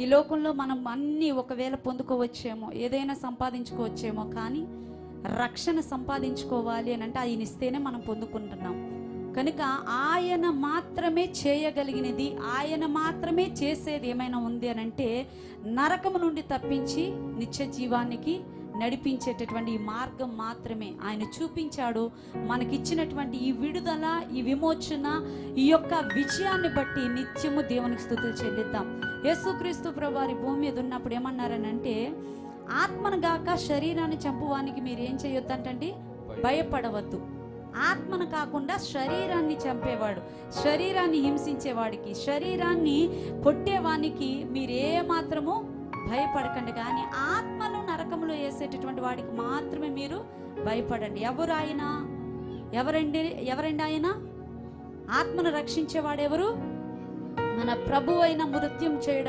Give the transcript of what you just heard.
ఈ లోకంలో మనం అన్నీ ఒకవేళ పొందుకోవచ్చేమో ఏదైనా సంపాదించుకోవచ్చేమో కానీ రక్షణ సంపాదించుకోవాలి అని అంటే ఆయన ఇస్తేనే మనం పొందుకుంటున్నాం. కనుక ఆయన మాత్రమే చేయగలిగినది ఆయన మాత్రమే చేసేది ఏమైనా ఉంది అని అంటే నరకము నుండి తప్పించి నిత్య జీవానికి నడిపించేటటువంటి ఈ మార్గం మాత్రమే. ఆయన చూపించాడు మనకిచ్చినటువంటి ఈ విడుదల ఈ విమోచన ఈ యొక్క విజయాన్ని బట్టి నిత్యము దేవునికి స్థుతులు చెల్లిద్దాం. యేసుక్రీస్తు ప్రభువారి భూమి మీద ఉన్నప్పుడు ఏమన్నారనంటే ఆత్మను గాక శరీరాన్ని చంపువానికి మీరు ఏం చేయొద్దంటండి? భయపడవద్దు. ఆత్మను కాకుండా శరీరాన్ని చంపేవాడు శరీరాన్ని హింసించేవాడికి శరీరాన్ని కొట్టేవానికి మీరు ఏ మాత్రము భయపడకండి కానీ ఆత్మను నరకంలో వేసేటటువంటి వాడికి మాత్రమే మీరు భయపడండి. ఎవరు ఆయన? ఎవరండి? ఎవరండి ఆయన? ఆత్మను రక్షించేవాడెవరు? మన ప్రభు అయిన మృత్యం చేయడానికి